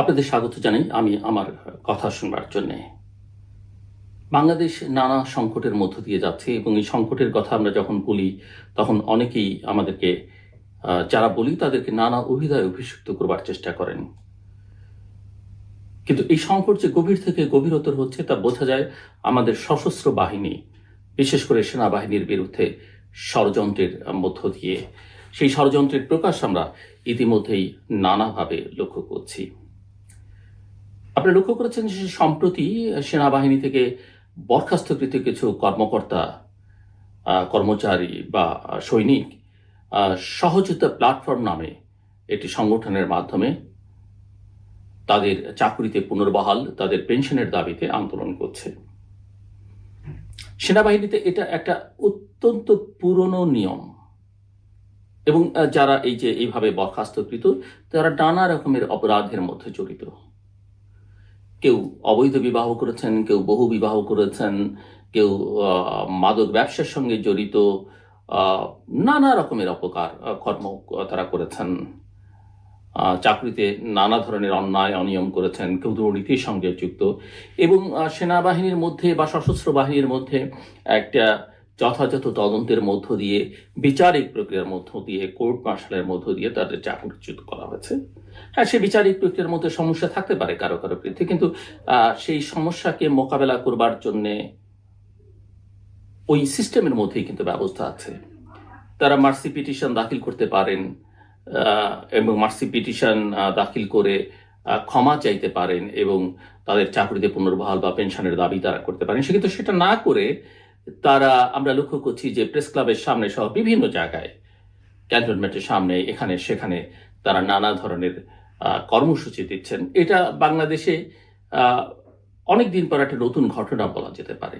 আপনাদের স্বাগত জানাই আমি আমার কথা শুনবার জন্য। বাংলাদেশ নানা সংকটের মধ্য দিয়ে যাচ্ছে এবং এই সংকটের কথা আমরা যখন বলি, তখন অনেকেই আমাদেরকে যারা বলি তাদেরকে নানা অভিধায় অভিষিক্ত করবার চেষ্টা করেন। কিন্তু এই সংকট যে গভীর থেকে গভীরতর হচ্ছে তা বোঝা যায় আমাদের সশস্ত্র বাহিনী, বিশেষ করে সেনাবাহিনীর বিরুদ্ধে ষড়যন্ত্রের মধ্য দিয়ে। সেই ষড়যন্ত্রের প্রকাশ আমরা ইতিমধ্যেই নানাভাবে লক্ষ্য করছি। আপনারা লক্ষ্য করেছেন যে সম্প্রতি সেনাবাহিনী থেকে বরখাস্তকৃত কিছু কর্মকর্তা কর্মচারী বা সৈনিক সহযোগিতা প্ল্যাটফর্ম নামে একটি সংগঠনের মাধ্যমে তাদের চাকরিতে পুনর্বহাল, তাদের পেনশনের দাবিতে আন্দোলন করছে। সেনাবাহিনীতে এটা একটা অত্যন্ত পুরনো নিয়ম। এবং যারা এই যে এইভাবে বরখাস্তকৃত, তারা নানা রকমের অপরাধের মধ্যে জড়িত। কেউ অবৈধ বিবাহ করেছেন, কেউ বহু বিবাহ করেছেন, কেউ মাদক ব্যবসার সঙ্গে জড়িত নানা রকমের অপকার কর্ম তারা করেছেন। চাকরিতে নানা ধরনের অন্যায়, অনিয়ম করেছেন, কেউ দুর্নীতির সঙ্গে যুক্ত এবং সেনাবাহিনীর মধ্যে বা সশস্ত্র বাহিনীর মধ্যে একটা যথাযথ তদন্তের মধ্য দিয়ে, বিচারিক প্রক্রিয়ার মধ্য দিয়ে, কোর্ট মার্শালের মধ্য দিয়ে তাদের চাকরিচ্যুত করা হয়েছে। হ্যাঁ সে বিচারিক প্রক্রিয়ার মধ্যে সমস্যা থাকতে পারে কারও কারও বিরুদ্ধে, কিন্তু সেই সমস্যাকে মোকাবেলা করবার জন্যে ওই সিস্টেমের মধ্যেই কিন্তু ব্যবস্থা আছে। তারা মার্সি পিটিশন দাখিল করতে পারেন এবং মার্সি পিটিশন দাখিল করে ক্ষমা চাইতে পারেন এবং তাদের চাকরিতে পুনর্বহাল বা পেনশনের দাবি তারা করতে পারেন। সে কিন্তু সেটা না করে তারা, আমরা লক্ষ্য করছি যে প্রেস ক্লাবের সামনে সহ বিভিন্ন জায়গায় ক্যান্টনমেন্টের সামনে এখানে সেখানে তারা নানা ধরনের কর্মসূচি দিচ্ছেন। এটা বাংলাদেশে অনেক দিন পর একটা নতুন ঘটনা বলা যেতে পারে।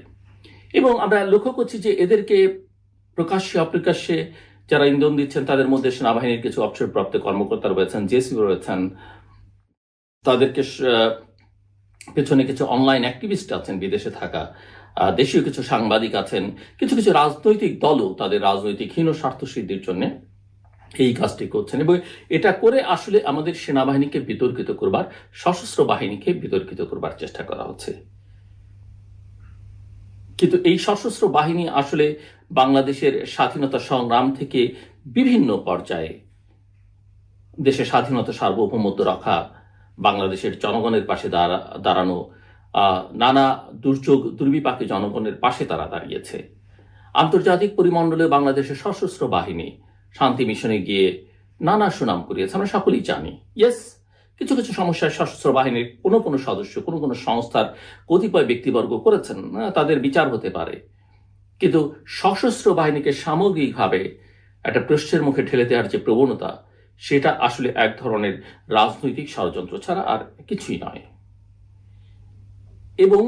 এবং আমরা লক্ষ্য করছি যে এদেরকে প্রকাশ্যে, অপ্রকাশ্যে যারা ইন্ধন দিচ্ছেন, তাদের মধ্যে সেনাবাহিনীর কিছু অবসরপ্রাপ্ত কর্মকর্তা রয়েছেন, জেসি রয়েছেন। তাদেরকে পেছনে কিছু অনলাইন অ্যাক্টিভিস্ট আছেন বিদেশে থাকা। দেশীয় কিছু সাংবাদিক আছেন, কিছু কিছু রাজনৈতিক দলও তাদের রাজনৈতিক হীন স্বার্থ সিদ্ধির জন্য এই কাজটি করছেন এবং এটা করে আসলে আমাদের সেনাবাহিনীকে বিতর্কিত করবার, সশস্ত্র বাহিনীকে বিতর্কিত করবার চেষ্টা করা হচ্ছে। কিন্তু এই সশস্ত্র বাহিনী আসলে বাংলাদেশের স্বাধীনতা সংগ্রাম থেকে বিভিন্ন পর্যায়ে দেশের স্বাধীনতা সার্বভৌমত্ব রক্ষা, বাংলাদেশের জনগণের পাশে দাঁড়া- দাঁড়ানো নানা দুর্যোগ দুর্বিপাকে জনগণের পাশে তারা দাঁড়িয়েছে। আন্তর্জাতিক পরিমণ্ডলে বাংলাদেশের সশস্ত্র বাহিনী শান্তি মিশনে গিয়ে নানা সুনাম করিয়েছে আমরা সকলেই জানি। ইয়েস কিছু কিছু সমস্যায় সশস্ত্র বাহিনীর কোনো কোনো সদস্য, কোনো কোনো সংস্থার কতিপয় ব্যক্তিবর্গ করেছেন তাদের বিচার হতে পারে। কিন্তু সশস্ত্র বাহিনীকে সামগ্রিকভাবে একটা প্রশ্নের মুখে ঠেলে দেওয়ার যে প্রবণতা, সেটা আসলে এক ধরনের রাজনৈতিক ষড়যন্ত্র ছাড়া আর কিছুই নয়। এবং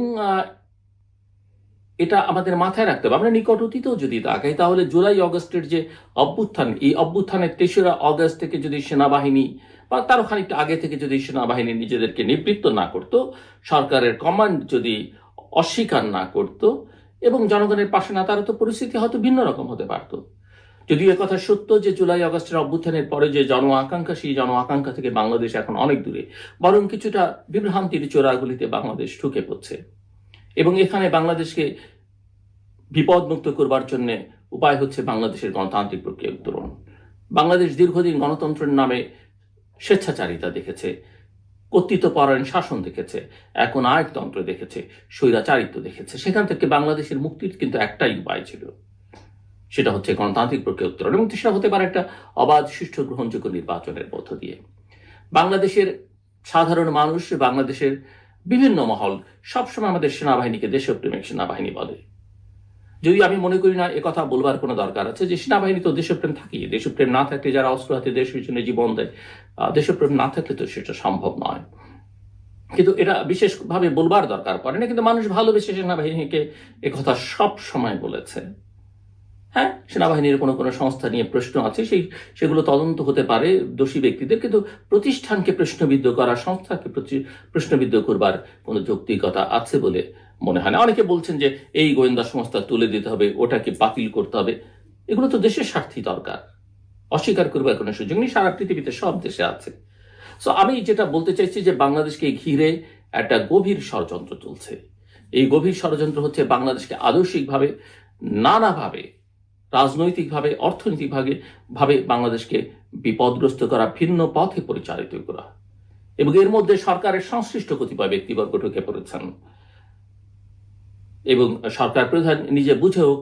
এটা আমাদের মাথায় রাখতে হবে। আমরা নিকট অতীতেও যদি তাকাই, তাহলে জুলাই অগস্টের যে অভ্যুত্থান, এই অভ্যুত্থানের তেসরা অগস্ট থেকে যদি সেনাবাহিনী বা তারও খানিকটা আগে থেকে যদি সেনাবাহিনী নিজেদেরকে নিবৃত্ত না করত, সরকারের কমান্ড যদি অস্বীকার না করত, এবং জনগণের পাশে না তারা তো পরিস্থিতি হয়তো ভিন্ন রকম হতে পারত। যদিও কথা সত্য যে জুলাই আগস্টের অভ্যুত্থানের পরে যে জন আকাঙ্ক্ষা, সেই জন আকাঙ্ক্ষা থেকে বাংলাদেশ এখন অনেক দূরে। বরং কিছুটা বিভ্রান্তির চোরাগুলিতে বাংলাদেশ ঢুকে পড়ছে। এবং এখানে বাংলাদেশকে বিপদমুক্ত করবার জন্য উপায় হচ্ছে বাংলাদেশের গণতান্ত্রিক প্রক্রিয়া উত্তরণ বাংলাদেশ দীর্ঘদিন গণতন্ত্রের নামে স্বেচ্ছাচারিতা দেখেছে, কর্তৃত্বপরায়ণ শাসন দেখেছে এখন আয়কতন্ত্র দেখেছে, স্বৈরাচারিত্ব দেখেছে। সেখান থেকে বাংলাদেশের মুক্তির কিন্তু একটাই উপায় ছিল। সেটা হচ্ছে গণতান্ত্রিক প্রক্রিয়া উত্তরণ এবং সেটা হতে পারে একটা অবাধ সুষ্ঠু গ্রহণযোগ্য নির্বাচনের মধ্য দিয়ে। বাংলাদেশের সাধারণ মানুষ, বাংলাদেশের বিভিন্ন মহল সবসময় আমাদের সেনাবাহিনীকে দেশপ্রেমিক সেনাবাহিনী বলে। যদি আমি মনে করি না কথা বলবার কোনো দরকার আছে যে সেনাবাহিনী তো দেশপ্রেম থাকি দেশপ্রেম না থাকলে যারা অস্ত্র হাতে দেশ পিছনে জীবন দেয় দেশপ্রেম না থাকলে তো সেটা সম্ভব নয়। কিন্তু এটা বিশেষভাবে বলবার দরকার পড়ে না, কিন্তু মানুষ ভালোবেসে সেনাবাহিনীকে কথা সব সময় বলেছে। হ্যাঁ সেনাবাহিনীর কোনো কোনো সংস্থা নিয়ে প্রশ্ন আছে, সেই, সেগুলো তদন্ত হতে পারে দোষী ব্যক্তিদের, কিন্তু প্রতিষ্ঠানকে প্রশ্নবিদ্ধ করা, সংস্থাকে প্রশ্নবিদ্ধ করবার কোনো যৌক্তিকতা আছে বলে মনে হয় না। অনেকে বলছেন যে এই গোয়েন্দা সংস্থা তুলে দিতে হবে, ওটাকে বাতিল করতে হবে। এগুলো তো দেশের স্বার্থই দরকার। অস্বীকার করবার কোনো সুযোগ নেই, সারা পৃথিবীতে সব দেশে আছে। সো আমি যেটা বলতে চাইছি যে বাংলাদেশকে ঘিরে একটা গভীর ষড়যন্ত্র চলছে। এই গভীর ষড়যন্ত্র হচ্ছে বাংলাদেশকে আদর্শিকভাবে, নানাভাবে রাজনৈতিকভাবে, অর্থনৈতিকভাবে, ভাবে বাংলাদেশকে বিপদগ্রস্ত করা, ভিন্ন পথে পরিচালিত করা। এবং এর মধ্যে সরকারের সংশ্লিষ্ট কতিপয় ব্যক্তিবর্গ ঢুকে পড়েছেন। এবং সরকার প্রধান নিজে বুঝে হোক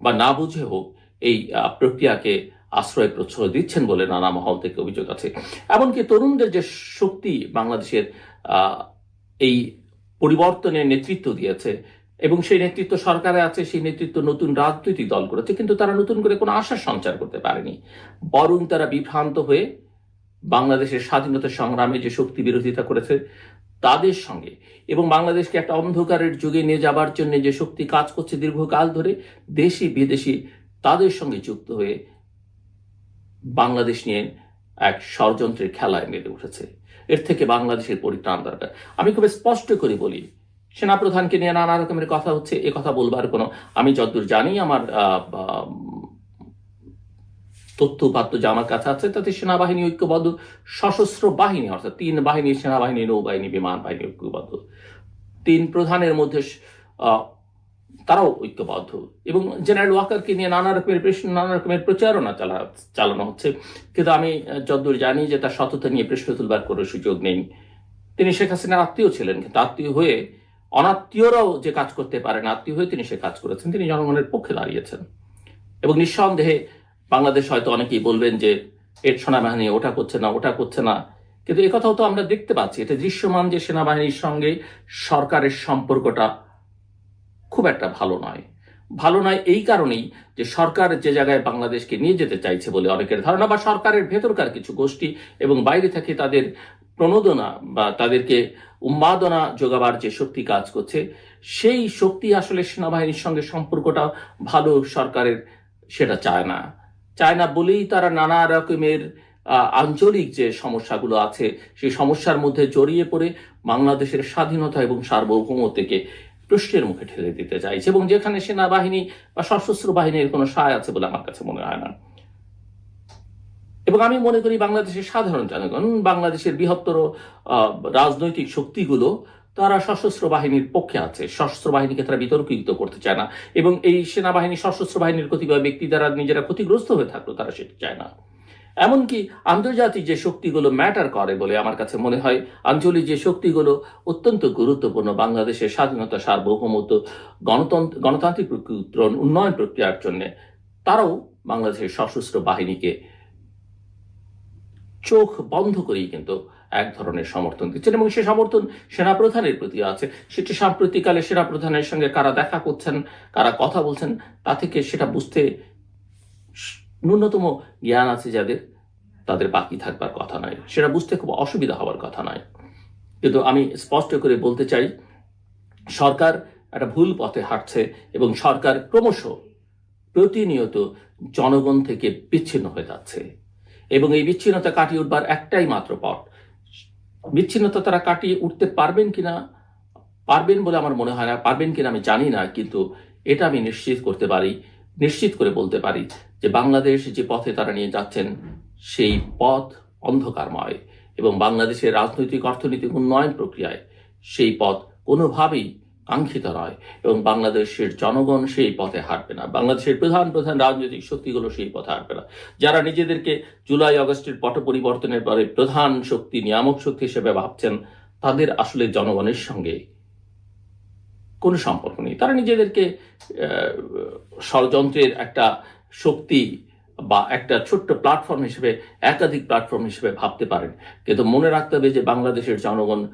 বা না বুঝে হোক, এই প্রক্রিয়াকে আশ্রয় প্রশ্রয় দিচ্ছেন বলে নানা মহল থেকে অভিযোগ আছে। এমনকি তরুণদের যে শক্তি বাংলাদেশের এই পরিবর্তনের নেতৃত্ব দিয়েছে এবং সেই নেতৃত্ব সরকারে আছে, সেই নেতৃত্ব নতুন রাজনৈতিক দল করেছে কিন্তু তারা নতুন করে কোনো আশার সঞ্চার করতে পারেনি। বরং তারা বিভ্রান্ত হয়ে বাংলাদেশের স্বাধীনতা সংগ্রামে যে শক্তি বিরোধিতা করেছে তাদের সঙ্গে এবং বাংলাদেশকে একটা অন্ধকারের যুগে নিয়ে যাবার জন্য যে শক্তি কাজ করছে দীর্ঘকাল ধরে, দেশি বিদেশি তাদের সঙ্গে যুক্ত হয়ে বাংলাদেশ নিয়ে এক ষড়যন্ত্রের খেলায় মেতে উঠেছে। এর থেকে বাংলাদেশের পরিত্রাণ দরকার। আমি খুব স্পষ্ট করে বলি সেনাপ্রধানকে নিয়ে নানা রকমের কথা হচ্ছে, এ কথা বলবার কোনো আমি যতদূর জানি, আমার তথ্য উপাত্ত যে আমার কাছে আছে, তাতে সেনাবাহিনী ঐক্যবদ্ধ, সশস্ত্র বাহিনী, অর্থাৎ তিন বাহিনী, সেনাবাহিনী, নৌবাহিনী, বিমান বাহিনী ঐক্যবদ্ধ। তিন প্রধানের মধ্যে তারাও ঐক্যবদ্ধ। এবং জেনারেল ওয়াকারকে নিয়ে নানা রকমের নানা রকমের প্রচারণা চালা, চালানো হচ্ছে। কিন্তু আমি যতদূর জানি যে তার সততা নিয়ে প্রশ্ন তুলবার কোনো সুযোগ নেই। তিনি শেখ হাসিনার আত্মীয় ছিলেন, কিন্তু আত্মীয় হয়ে অনাত্মীয়রাও যে কাজ করতে পারেন আত্মীয় হয়ে তিনি সে কাজ করেছেন, তিনি জনগণের পক্ষে দাঁড়িয়েছেন। এবং নিঃসন্দেহে বাংলাদেশ হয়তো অনেকেই বলবেন যে, এর সেনাবাহিনী ওটা করছে না, ওটা করছে না। কিন্তু একথাও তো আমরা দেখতে পাচ্ছি, এটা দৃশ্যমান যে সেনাবাহিনীর সঙ্গে সরকারের সম্পর্কটা খুব একটা ভালো নয়। ভালো নয় এই কারণেই যে সরকার যে জায়গায় বাংলাদেশকে নিয়ে যেতে চাইছে বলে অনেকের ধারণা, বা সরকারের ভেতরকার কিছু গোষ্ঠী এবং বাইরে থেকে তাদের প্রণোদনা বা তাদেরকে উন্মাদনা যোগাবার যে শক্তি কাজ করছে, সেই শক্তি আসলে সেনাবাহিনীর সঙ্গে সম্পর্কটা ভালো সরকারের সেটা চায় না। চায় না বলেই তারা নানা রকমের আঞ্চলিক যে সমস্যাগুলো আছে, সেই সমস্যার মধ্যে জড়িয়ে পড়ে বাংলাদেশের স্বাধীনতা এবং সার্বভৌমত্বকে প্রশ্নের মুখে ঠেলে দিতে চাইছে এবং যেখানে সেনাবাহিনী বা সশস্ত্র বাহিনীর কোনো সায় আছে বলে আমার কাছে মনে হয় না। এবং আমি মনে করি বাংলাদেশের সাধারণ জনগণ, বাংলাদেশের বৃহত্তর রাজনৈতিক শক্তিগুলো, তারা সশস্ত্র বাহিনীর পক্ষে আছে। সশস্ত্র বাহিনীকে তারা বিতর্কিত করতে চায় না। এবং এই সেনাবাহিনী সশস্ত্র বাহিনীর কতিপয় ব্যক্তি দ্বারা নিজেরা ক্ষতিগ্রস্ত হয়ে থাকল, তারা সেটা চায় না। এমনকি আন্তর্জাতিক যে শক্তিগুলো ম্যাটার করে বলে আমার কাছে মনে হয়, আঞ্চলিক যে শক্তিগুলো অত্যন্ত গুরুত্বপূর্ণ বাংলাদেশের স্বাধীনতা সার্বভৌমত্ব, গণতন্ত্র, গণতান্ত্রিক প্রকৃতি উন্নয়ন প্রক্রিয়ার জন্য, তারাও বাংলাদেশের সশস্ত্র বাহিনীকে চোখ বন্ধ করেই কিন্তু এক ধরনের সমর্থন দিচ্ছেন এবং সে সমর্থন সেনাপ্রধানের প্রতি আছে। সেটি সাম্প্রতিককালে সেনাপ্রধানের সঙ্গে কারা দেখা করছেন, কারা কথা বলছেন, তা থেকে সেটা বুঝতে ন্যূনতম জ্ঞান আছে যাদের, তাদের বাকি থাকবার কথা নয়। সেটা বুঝতে খুব অসুবিধা হওয়ার কথা নয়। কিন্তু আমি স্পষ্ট করে বলতে চাই, সরকার একটা ভুল পথে হাঁটছে এবং সরকার ক্রমশ প্রতিনিয়ত জনগণ থেকে বিচ্ছিন্ন হয়ে যাচ্ছে। এবং এই বিচ্ছিন্নতা কাটিয়ে উঠবার একটাই মাত্র পথ। বিচ্ছিন্নতা তারা কাটিয়ে উঠতে পারবেন কিনা, পারবেন বলে আমার মনে হয় না, পারবেন কিনা আমি জানি না, কিন্তু এটা আমি নিশ্চিত করতে পারি, নিশ্চিত করে বলতে পারি যে বাংলাদেশ যে পথে তারা নিয়ে যাচ্ছেন, সেই পথ অন্ধকারময় এবং বাংলাদেশের রাজনৈতিক, অর্থনৈতিক উন্নয়ন প্রক্রিয়ায় সেই পথ কোনোভাবেই কাঙ্ক্ষিত নয় এবং বাংলাদেশের জনগণ সেই পথে হাঁটবে না। বাংলাদেশের প্রধান প্রধান রাজনৈতিক শক্তিগুলো সেই পথে হাঁটবে না। যারা নিজেদেরকে জুলাই আগস্টের পট পরিবর্তনের পরে প্রধান শক্তি, নিয়ামক শক্তি হিসেবে ভাবছেন, তাদের আসলে জনগণের সঙ্গে কোনো সম্পর্ক নেই। তারা নিজেদেরকে ষড়যন্ত্রের একটা শক্তি বা একটা ছোট্ট প্ল্যাটফর্ম হিসেবে, একাধিক প্ল্যাটফর্ম হিসেবে ভাবতে পারেন। কিন্তু মনে রাখতে হবে যে বাংলাদেশের জনগণ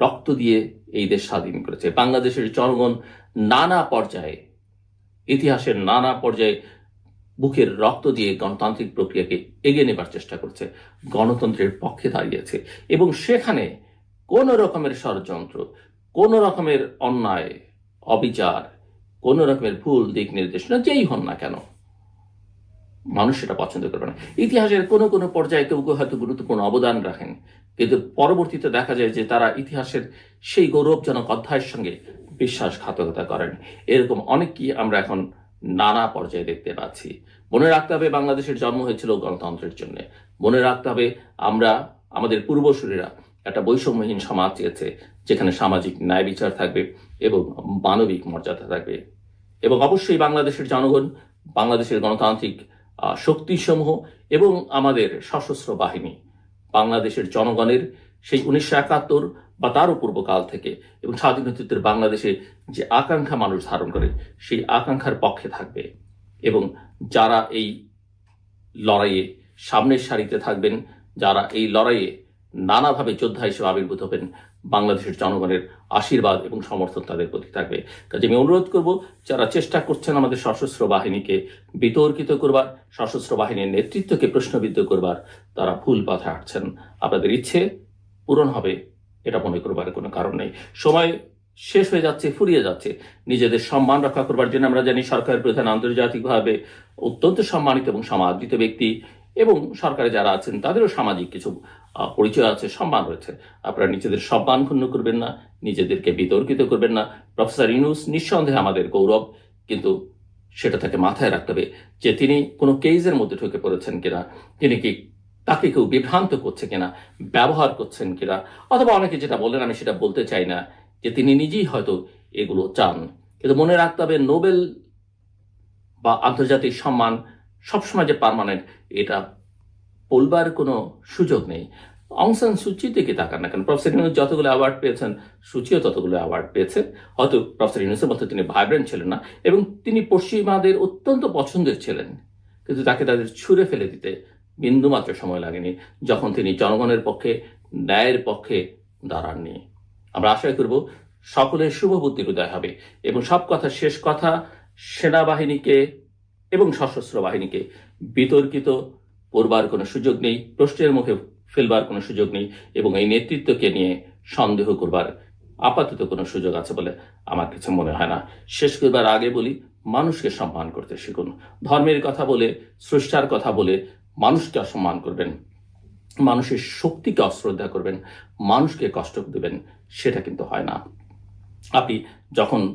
রক্ত দিয়ে এই দেশ স্বাধীন করেছে। বাংলাদেশের জনগণ নানা পর্যায়ে, ইতিহাসের নানা পর্যায়ে বুকের রক্ত দিয়ে গণতান্ত্রিক প্রক্রিয়াকে এগিয়ে নেবার চেষ্টা করছে, গণতন্ত্রের পক্ষে দাঁড়িয়েছে। এবং সেখানে কোন রকমের ষড়যন্ত্র, কোন রকমের অন্যায়, অবিচার, কোন রকমের ভুল দিক নির্দেশনা, যেই হন না কেন মানুষ সেটা পছন্দ করবে না। ইতিহাসের কোনো কোনো পর্যায়ে কেউ কেউ হয়তো গুরুত্বপূর্ণ অবদান রাখেন, কিন্তু পরবর্তীতে দেখা যায় যে তারা ইতিহাসের সেই গৌরবজনক অধ্যায়ের সঙ্গে বিশ্বাসঘাতকতা করেন। এরকম অনেকই আমরা এখন নানা পর্যায়ে দেখতে পাচ্ছি। মনে রাখতে হবে বাংলাদেশের জন্ম হয়েছিল গণতন্ত্রের জন্য। মনে রাখতে হবে আমরা, আমাদের পূর্বসূরীরা একটা বৈষম্যহীন সমাজ চেয়েছে, যেখানে সামাজিক ন্যায় বিচার থাকবে এবং মানবিক মর্যাদা থাকবে। এবং অবশ্যই বাংলাদেশের জনগণ, বাংলাদেশের গণতান্ত্রিক শক্তিসমূহ এবং আমাদের সশস্ত্র বাহিনী, বাংলাদেশের জনগণের সেই উনিশশো একাত্তর বা তারও পূর্বকাল থেকে এবং স্বাধীনোত্তর বাংলাদেশে যে আকাঙ্ক্ষা মানুষ ধারণ করে, সেই আকাঙ্ক্ষার পক্ষে থাকবে এবং যারা এই লড়াইয়ে সামনের সারিতে থাকবেন, যারা এই লড়াইয়ে নানাভাবে যোদ্ধা হিসেবে আবির্ভূত হবেন বাংলাদেশের জনগণের আশীর্বাদ এবং সমর্থন তাদের প্রতি থাকবে। কাজে আমি অনুরোধ করব, যারা চেষ্টা করছেন আমাদের সশস্ত্র বাহিনীকে বিতর্কিত করবার, সশস্ত্র বাহিনীর নেতৃত্বকে প্রশ্নবিদ্ধ করবার, তারা ভুল পথে হাঁটছেন। আপনাদের ইচ্ছে পূরণ হবে, এটা মনে করবার কোনো কারণ নেই। সময় শেষ হয়ে যাচ্ছে, ফুরিয়ে যাচ্ছে। নিজেদের সম্মান রক্ষা করবার জন্য আমরা জানি সরকারের প্রধান আন্তর্জাতিকভাবে অত্যন্ত সম্মানিত এবং সমাদৃত ব্যক্তি। এবং সরকারে যারা আছেন, তাদেরও সামাজিক কিছু পরিচয় আছে, সম্মান রয়েছে। আপনারা নিজেদের সম্মান ক্ষুণ্ণ করবেন না, নিজেদেরকে বিতর্কিত করবেন না। প্রফেসর ইউনুস নিঃসন্দেহে আমাদের গৌরব, কিন্তু সেটা তাকে মাথায় রাখতে হবে যে তিনি কোনো কেজের মধ্যে ঢুকে পড়েছেন কিনা, তিনি কি তাকে কেউ বিভ্রান্ত করছে কিনা, ব্যবহার করছেন কিনা, অথবা অনেকে যেটা বললেন, আমি সেটা বলতে চাই না যে তিনি নিজেই হয়তো এগুলো চান। কিন্তু মনে রাখতে হবে, নোবেল বা আন্তর্জাতিক সম্মান সবসময় যে পার্মানেন্ট এটা বলবার কোনো সুযোগ নেই। অংসান সূচির দিকে তাকান না কেন? প্রফেসর ইউনুস যতগুলো অ্যাওয়ার্ড পেয়েছেন সূচিও ততগুলো অ্যাওয়ার্ড পেয়েছে। হয়তো প্রফেসর ইউনুসের মতো তিনি ভাইব্রেন্ট ছিলেন না, এবং তিনি পশ্চিমাদের অত্যন্ত পছন্দের ছিলেন। কিন্তু তাকে তাদের ছুঁড়ে ফেলে দিতে বিন্দুমাত্র সময় লাগেনি, যখন তিনি জনগণের পক্ষে, ন্যায়ের পক্ষে দাঁড়াননি। আমরা আশা করব সকলের শুভ বুদ্ধির উদয় হবে, এবং সব কথা শেষ কথা সেনাবাহিনীকে এবং সশস্ত্র বাহিনীকে বিতর্কিত করবার কোনো সুযোগ নেই, প্রশ্নের মুখে ফেলবার কোনো সুযোগ নেই, এবং এই নেতৃত্বকে নিয়ে সন্দেহ করবার আপাতত কোনো সুযোগ আছে বলে আমার কিছু মনে হয় না। শেষ করবার আগে বলি, মানুষকে সম্মান করতে শিখুন। ধর্মের কথা বলে, স্রষ্টার কথা বলে মানুষকে অসম্মান করবেন। মানুষের শক্তিকে অশ্রদ্ধা করবেন। মানুষকে কষ্ট দেবেন, সেটা কিন্তু হয় না। আপনি যখন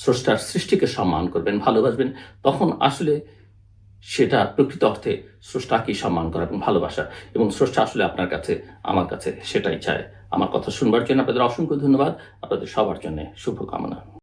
স্রষ্টার সৃষ্টিকে সম্মান করবেন, ভালোবাসবেন, তখন আসলে সেটা প্রকৃত অর্থে স্রষ্টাকেই সম্মান করা এবং ভালোবাসা। এবং স্রষ্টা আসলে আপনার কাছে, আমার কাছে সেটাই চায়। আমার কথা শুনবার জন্য আপনাদের অসংখ্য ধন্যবাদ। আপনাদের সবার জন্য শুভকামনা।